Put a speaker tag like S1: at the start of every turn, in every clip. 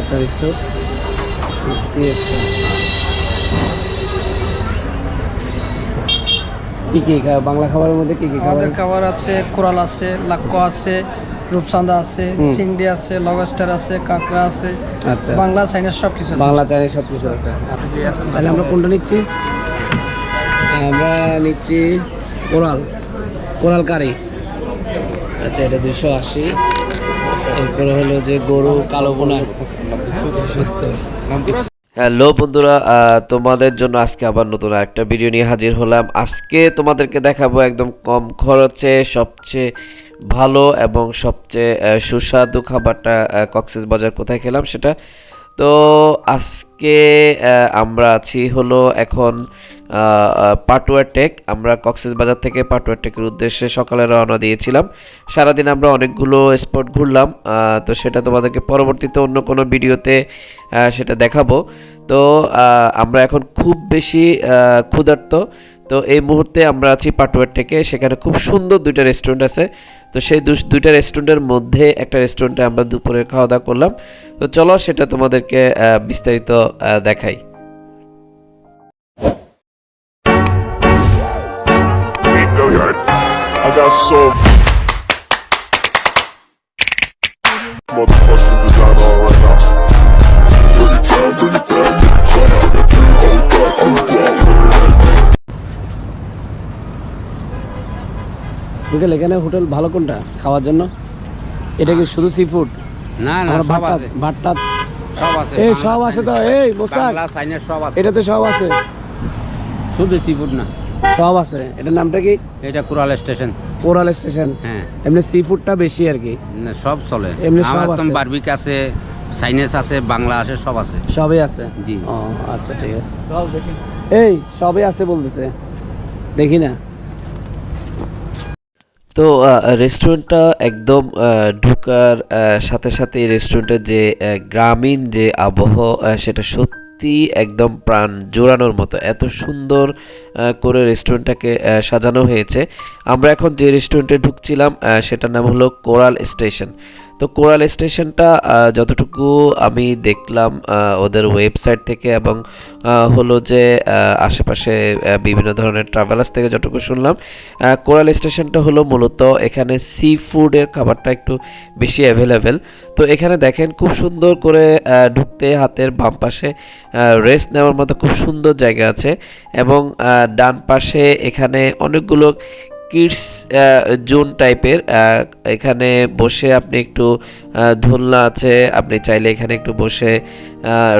S1: একটা রিসোর্ট কি কি বাংলা খাবারের মধ্যে কি কি খাবার?
S2: আমাদের খাবার আছে কোরাল আছে লাক্ক আছে রূপসান্দা আছে। চিংড়ি আছে লবস্টার আছে কাঁকড়া আছে।
S1: আচ্ছা।
S2: বাংলা চাইনিজ সব কিছু আছে।
S1: বাংলা চাইনিজ সব কিছু আছে। তাহলে আমরা কোনটা নিচ্ছি? আমরা নিচ্ছি কোরাল। কোরাল কারি। আচ্ছা এটা দুশো আশি। এরপরে হলো যে গরু কালো
S3: হ্যালো বন্ধুরা তোমাদের জন্য আজকে আবার নতুন একটা ভিডিও নিয়ে হাজির হলাম। আজকে তোমাদেরকে দেখাবো একদম কম খরচে সবচেয়ে ভালো এবং সবচেয়ে সুস্বাদু খাবারটা কক্সেস বাজার কোথায় খেলাম সেটা। তো আজকে আমরা আছি হলো এখন পাটুয়ার টেক আমরা কক্সেস বাজার থেকে পাটুয়ার টেকের উদ্দেশ্যে সকালে রওনা দিয়েছিলাম। সারাদিন আমরা অনেকগুলো স্পট ঘুরলাম তো সেটা তোমাদেরকে পরবর্তীতে অন্য কোনো ভিডিওতে সেটা দেখাবো। তো আমরা এখন খুব বেশি ক্ষুধার্ত। তো এই মুহূর্তে আমরা আছি পাটুয়ার থেকে সেখানে খুব সুন্দর দুইটা রেস্টুরেন্ট আছে। তো সেই দুইটা রেস্টুরেন্টের মধ্যে একটা রেস্টুরেন্টে আমরা দুপুরে খাওয়া দাওয়া করলাম। তো চলো সেটা তোমাদেরকে বিস্তারিত দেখাই।
S4: Some motherfucking design on right now. Bring it down, bring it down, bring it down. I got three whole thoughts on the block.
S1: বিকেল এখানে হোটেল ভালো কোনটা? খাওয়ার জন্য? এটা কি শুধু সি ফুড
S5: না না সব আছে।
S1: ভাতটা
S5: সব আছে।
S1: এই সব আছে তো। এই মোস্তাক।
S5: বাংলা চাইনিজ সব আছে।
S1: এটাতে সব আছে।
S5: শুধু সিফুড না।
S1: সব আছে। এটার নামটা কি?
S5: এটা কুরাল স্টেশন।
S1: Coral station.
S5: হ্যাঁ।
S1: এমনি সি ফুডটা বেশি আর কি।
S5: না, সব চলে।
S1: এমনি সব
S5: আমার
S1: আছে।
S5: বারবিক আছে চাইনিজ আছে বাংলা আছে সব আছে।
S1: সবই আছে?
S5: জি।
S1: ও আচ্ছা ঠিক আছে। এই সবই আছে বলতেছে। দেখি না।
S3: তো রেস্টুরেন্টটা একদম আহ, ঢোকার আহ, সাথে সাথে রেস্টুরেন্টের যে আহ, গ্রামীণ যে আবহ আহ, সেটা সত্যি একদম প্রাণ জোড়ানোর মতো। এত সুন্দর করে রেস্টুরেন্টটাকে সাজানো হয়েছে। আমরা এখন যে রেস্টুরেন্টে ঢুকছিলাম সেটার নাম হলো কোরাল স্টেশন তো কোরাল স্টেশনটা যতটুকু আমি দেখলাম ওদের ওয়েবসাইট থেকে এবং হলো যে আশেপাশে বিভিন্ন ধরনের ট্রাভেলার্স থেকে যতটুকু শুনলাম কোরাল স্টেশনটা হলো মূলত এখানে সি ফুডের খাবারটা একটু বেশি অ্যাভেলেবেল তো এখানে দেখেন খুব সুন্দর করে ঢুকতে হাতের বাম পাশে রেস্ট নেওয়ার মতো খুব সুন্দর জায়গা আছে এবং ডান পাশে এখানে অনেকগুলো কিডস জোন টাইপের এখানে বসে আপনি একটু ধুলনা আছে, আপনি চাইলে এখানে একটু বসে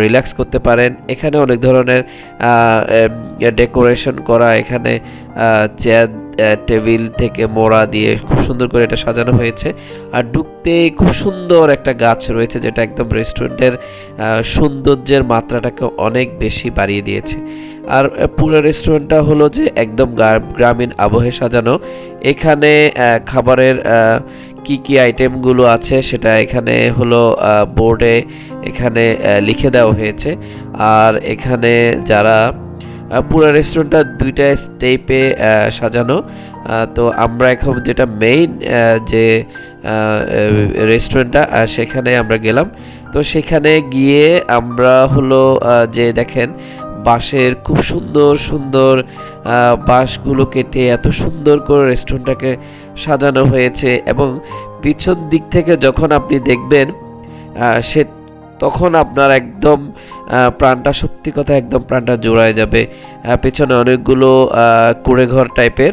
S3: রিল্যাক্স করতে পারেন। এখানে অনেক ধরনের ডেকোরেশন করা, এখানে চেয়ার টেবিল থেকে মোড়া দিয়ে খুব সুন্দর করে এটা সাজানো হয়েছে। আর ঢুকতেই খুব সুন্দর একটা গাছ রয়েছে যেটা একদম রেস্টুরেন্টের সৌন্দর্যের মাত্রাটাকে অনেক বেশি বাড়িয়ে দিয়েছে। আর পুরো রেস্টুরেন্টটা হলো যে একদম গ্রামীণ আবহে সাজানো। এখানে খাবারের কি কি আইটেমগুলো আছে সেটা এখানে হলো বোর্ডে এখানে লিখে দেওয়া হয়েছে। আর এখানে যারা পুরো রেস্টুরেন্টটা দুইটা স্টেপে সাজানো। তো আমরা এখন যেটা মেইন যে রেস্টুরেন্টটা সেখানে আমরা গেলাম। তো সেখানে গিয়ে আমরা হলো যে দেখেন, বাঁশের খুব সুন্দর সুন্দর বাঁশগুলো কেটে এত সুন্দর করে রেস্টুরেন্টটাকে সাজানো হয়েছে এবং পিছন দিক থেকে যখন আপনি দেখবেন সে তখন আপনার একদম প্রাণটা সত্যি কথা একদম প্রাণটা জোড়ায় যাবে। পেছনে অনেকগুলো কুড়েঘর টাইপের,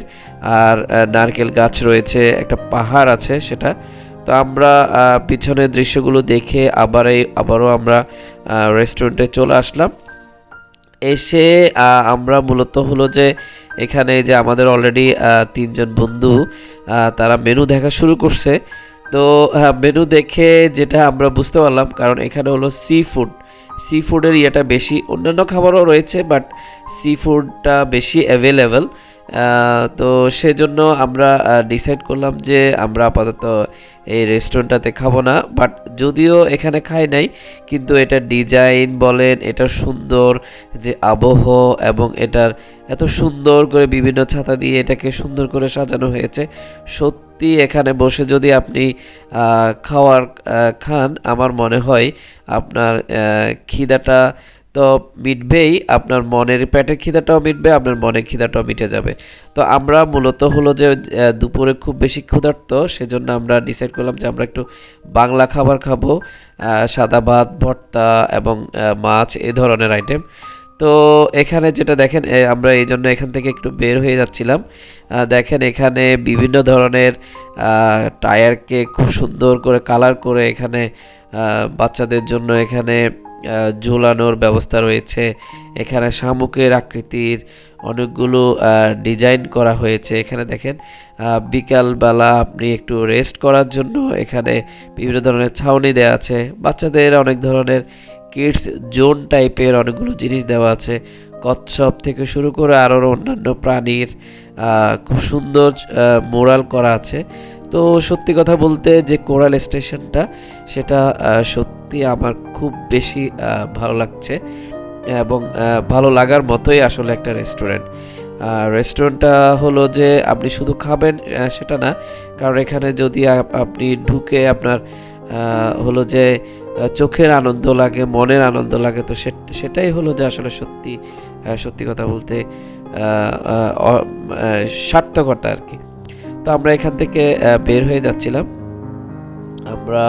S3: আর নারকেল গাছ রয়েছে, একটা পাহাড় আছে সেটা। তো আমরা পিছনের দৃশ্যগুলো দেখে আবার এই, আবারও আমরা রেস্টুরেন্টে চলে আসলাম। এসে আমরা মূলত হলো যে, এখানে যে আমাদের অলরেডি তিনজন বন্ধু তারা মেনু দেখা শুরু করছে। তো মেনু দেখে যেটা আমরা বুঝতে পারলাম, কারণ এখানে হলো সি ফুড সি ফুডের ইয়েটা বেশি। অন্যান্য খাবারও রয়েছে বাট সি ফুডটা বেশি অ্যাভেলেবেল তো সেজন্য আমরা ডিসাইড করলাম যে আমরা আপাতত এই রেস্টুরেন্টটাতে খাব না। বাট যদিও এখানে খাই নাই, কিন্তু এটার ডিজাইন বলেন, এটা সুন্দর যে আবহ এবং এটার এত সুন্দর করে বিভিন্ন ছাতা দিয়ে এটাকে সুন্দর করে সাজানো হয়েছে। সত্যি এখানে বসে যদি আপনি খাওয়ার খান, আমার মনে হয় আপনার খিদাটা তো মিটবেই, আপনার মনের পেটের খিদাটাও মিটবে, আপনার মনের খিদাটাও মিটে যাবে। তো আমরা মূলত হলো যে দুপুরে খুব বেশি ক্ষুধার্ত, সেজন্য আমরা ডিসাইড করলাম যে আমরা একটু বাংলা খাবার খাব সাদা ভাত, ভর্তা এবং মাছ, এ ধরনের আইটেম তো এখানে যেটা দেখেন আমরা এই জন্য এখান থেকে একটু বের হয়ে যাচ্ছিলাম। দেখেন এখানে বিভিন্ন ধরনের টায়ারকে খুব সুন্দর করে কালার করে এখানে বাচ্চাদের জন্য এখানে ঝোলানোর ব্যবস্থা রয়েছে। এখানে শামুকের আকৃতির অনেকগুলো ডিজাইন করা হয়েছে। এখানে দেখেন বিকালবেলা আপনি একটু রেস্ট করার জন্য এখানে বিভিন্ন ধরনের ছাউনি দেওয়া আছে। বাচ্চাদের অনেক ধরনের কিডস জোন টাইপের অনেকগুলো জিনিস দেওয়া আছে। কচ্ছপ থেকে শুরু করে আরও অন্যান্য প্রাণীর খুব সুন্দর মোরাল করা আছে। তো সত্যি কথা বলতে যে কোরাল স্টেশনটা, সেটা সত্যি আমার খুব বেশি ভালো লাগছে এবং ভালো লাগার মতোই আসলে একটা রেস্টুরেন্ট। রেস্টুরেন্টটা হলো যে আপনি শুধু খাবেন সেটা না। কারণ এখানে যদি আপনি ঢুকে আপনার হলো যে চোখের আনন্দ লাগে, মনের আনন্দ লাগে, তো সেটাই হলো যে আসলে সত্যি সত্যি কথা বলতে সার্থকতা আর কি। তো আমরা এখান থেকে বের হয়ে যাচ্ছিলাম। আমরা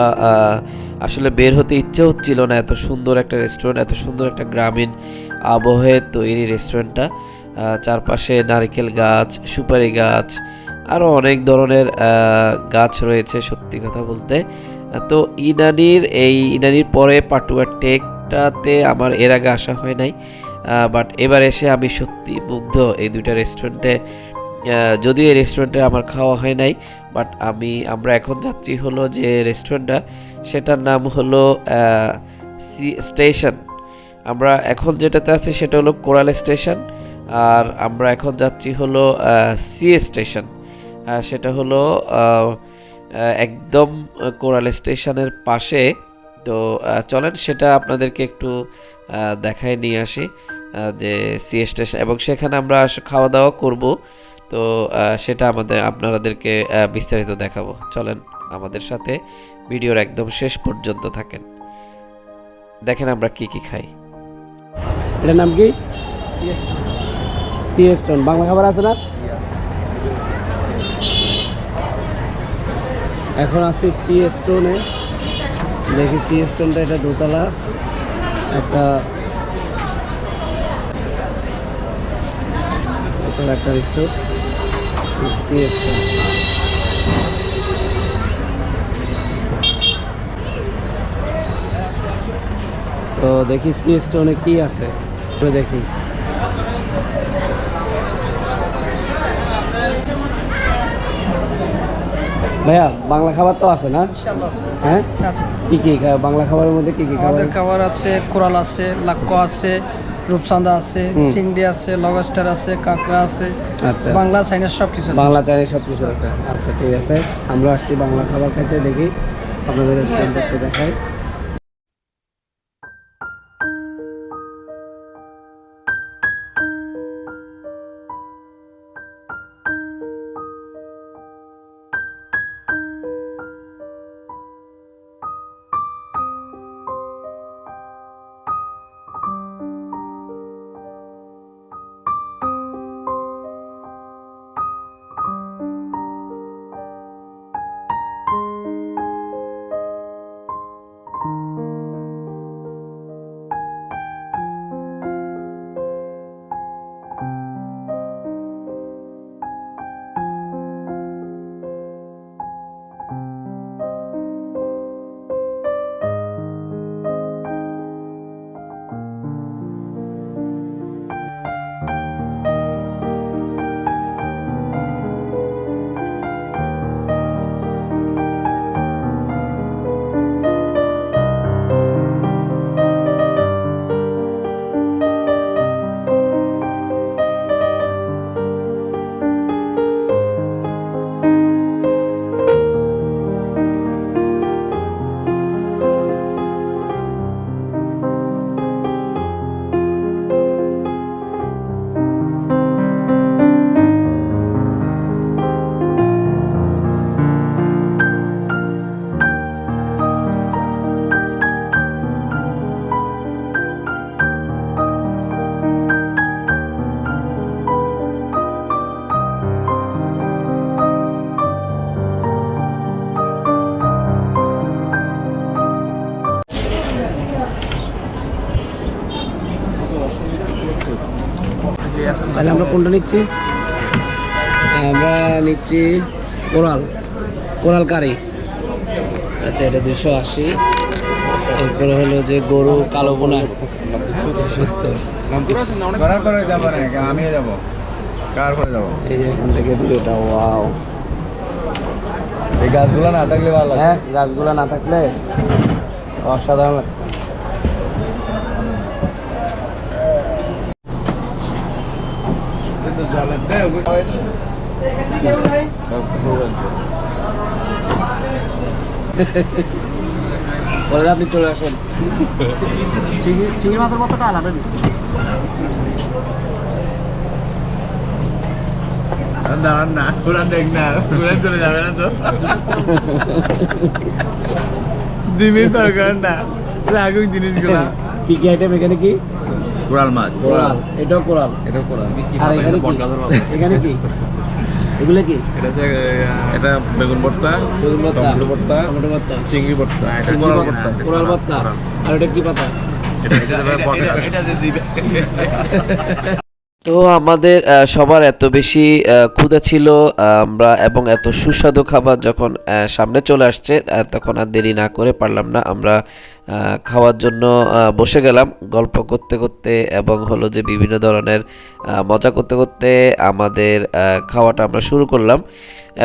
S3: আসলে বের হতে ইচ্ছে হচ্ছিল না এত সুন্দর একটা রেস্টুরেন্ট এত সুন্দর একটা গ্রামীণ আবহে তৈরি রেস্টুরেন্টটা চারপাশে নারকেল গাছ, সুপারি গাছ আরও অনেক ধরনের গাছ রয়েছে সত্যি কথা বলতে। তো ইনানির এই, ইনানির পরে পাটুয়া টেকটাতে আমার এর আগে আসা হয় নাই। বাট এবার এসে আমি সত্যি মুগ্ধ এই দুইটা রেস্টুরেন্টে যদিও এই রেস্টুরেন্টে আমার খাওয়া হয় নাই বাট আমি, আমরা এখন যাচ্ছি হলো যে রেস্টুরেন্টটা সেটার নাম হলো সি স্টেশন আমরা এখন যেটাতে আছি সেটা হলো কোরাল স্টেশন আর আমরা এখন যাচ্ছি হলো সি স্টেশন সেটা হলো একদম কোরাল স্টেশনের পাশে। তো চলেন সেটা আপনাদেরকে একটু দেখায় নিয়ে আসি যে সি স্টেশন এবং সেখানে আমরা খাওয়া দাওয়া করব। তো সেটা আমাদের আপনাদেরকে বিস্তারিত দেখাবো। চলেন, আমাদের সাথে ভিডিওর একদম শেষ পর্যন্ত থাকেন। দেখেন আমরা কি কি খাই।
S1: এটার নাম কি? সি স্টোন বাংলা খাবার আছে না? এখন আছি সি স্টোনে দেখি সি স্টোনটা এটা দোতলা। একটা এটা একটা রিসোর্ট তো দেখি সি স্টোনে কি আছে। দেখি। ভাইয়া বাংলা খাবার তো আছে না? হ্যাঁ? কি কি বাংলা খাবারের মধ্যে কি কি খাবার?
S2: খাবার আছে কোরাল আছে লাক্ক আছে রূপসান্দা আছে
S1: সিংডি
S2: চিংড়ি আছে লগস্টার আছে কাঁকড়া আছে
S1: আচ্ছা।
S2: বাংলা চাইনিজ সব কিছু আছে।
S1: বাংলা চাইনিজ সব কিছু আছে। আচ্ছা ঠিক আছে। আমরা আসছি বাংলা খাবার খাইতে দেখি আপনাদের রেস্টুরেন্ট একটু দেখাই কোনটা নিচ্ছি? আমরা নিচ্ছি কোরাল। কোরাল কারি। আচ্ছা এটা দুশো আশি। এরপরে হলো যে গরু কালো বোনা। সত্তর।
S6: করার পরে যাব না আমি যাব। কার করে যাব?
S1: এই যে এখান থেকে ভিডিওটা ওয়াও।
S6: এই গাছগুলো না থাকলে ভালো
S1: হ্যাঁ গাছগুলো না থাকলে অসাধারণ লাগতো বলে আপনি চলে আসেন। চিংড়ি মাছের মতোটা আলাদা দিচ্ছি।
S6: দাঁড়ান না পুরান দেখ না পুরান চলে যাবে না তো। দুই মিনিট পর না লাগুক জিনিসগুলো।
S1: কি কি আইটেম এখানে কি?
S6: কোরাল মাছ।
S1: কোরাল এটাও কোরাল।
S6: এটা কোরাল।
S1: আর এখানে কি? এখানে কি? এগুলো কি?
S6: এটা হচ্ছে এটা বেগুন ভর্তা
S1: বেগুন ভর্তা
S6: টমেটো ভর্তা
S1: টমেটো ভর্তা।
S6: চিংড়ি ভর্তা এটা কোরাল
S1: ভর্তা, কোরাল ভর্তা। আর এটা কি পাতা?
S3: তো আমাদের আহ, সবার এত বেশি আহ, ক্ষুধা ছিল আমরা এবং এত সুস্বাদু খাবার যখন আহ, সামনে চলে আসছে তখন আর দেরি না করে পারলাম না আমরা খাওয়ার জন্য বসে গেলাম। গল্প করতে করতে এবং হলো যে বিভিন্ন ধরনের মজা করতে করতে আমাদের খাওয়াটা আমরা শুরু করলাম।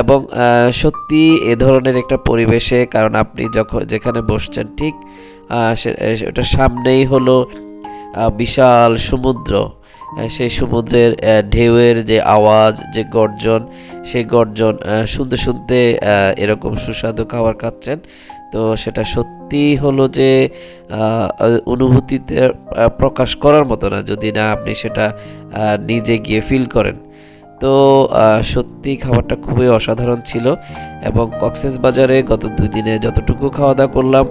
S3: এবং সত্যি এ ধরনের একটা পরিবেশে, কারণ আপনি যখন, যেখানে বসছেন ঠিক ওটার সামনেই হলো বিশাল সমুদ্র। সেই সমুদ্রের ঢেউয়ের যে আওয়াজ, যে গর্জন, সেই গর্জন শুনতে শুনতে এরকম সুস্বাদু খাবার খাচ্ছেন। তো সেটা সত্যি হলো যে অনুভূতিতে প্রকাশ করার মতো না, যদি না আপনি সেটা নিজে গিয়ে ফিল করেন। তো সত্যি খাবারটা খুবই অসাধারণ ছিল এবং কক্সেস বাজারে গত দুই দিনে যতটুকু খাওয়া দাওয়া করলাম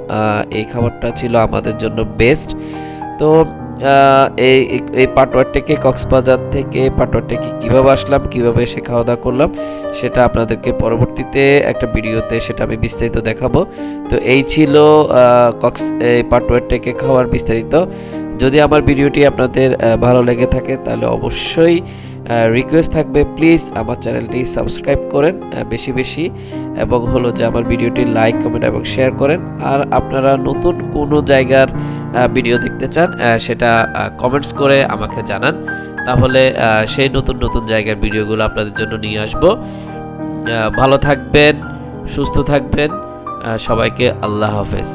S3: এই খাবারটা ছিল আমাদের জন্য বেস্ট তো এই, এই- পাটোয়ার কক্সবাজার থেকে পাটোয়ার থেকে কীভাবে আসলাম, কীভাবে এসে খাওয়া দাওয়া করলাম, সেটা আপনাদেরকে পরবর্তীতে একটা ভিডিওতে সেটা আমি বিস্তারিত দেখাবো। তো এই ছিল কক্স, এই পাটোয়ার থেকে খাওয়ার বিস্তারিত। যদি আমার ভিডিওটি আপনাদের ভালো লেগে থাকে, তাহলে অবশ্যই রিকোয়েস্ট থাকবে প্লিজ আমার চ্যানেলটি সাবস্ক্রাইব করেন বেশি বেশি, এবং হলো যে আমার ভিডিওটি লাইক কমেন্ট এবং শেয়ার করেন। আর আপনারা নতুন কোনো জায়গার ভিডিও দেখতে চান সেটা কমেন্টস করে আমাকে জানান। তাহলে সেই নতুন নতুন জায়গার ভিডিওগুলো আপনাদের জন্য নিয়ে আসব। ভালো থাকবেন, সুস্থ থাকবেন সবাইকে আল্লাহ হাফেজ।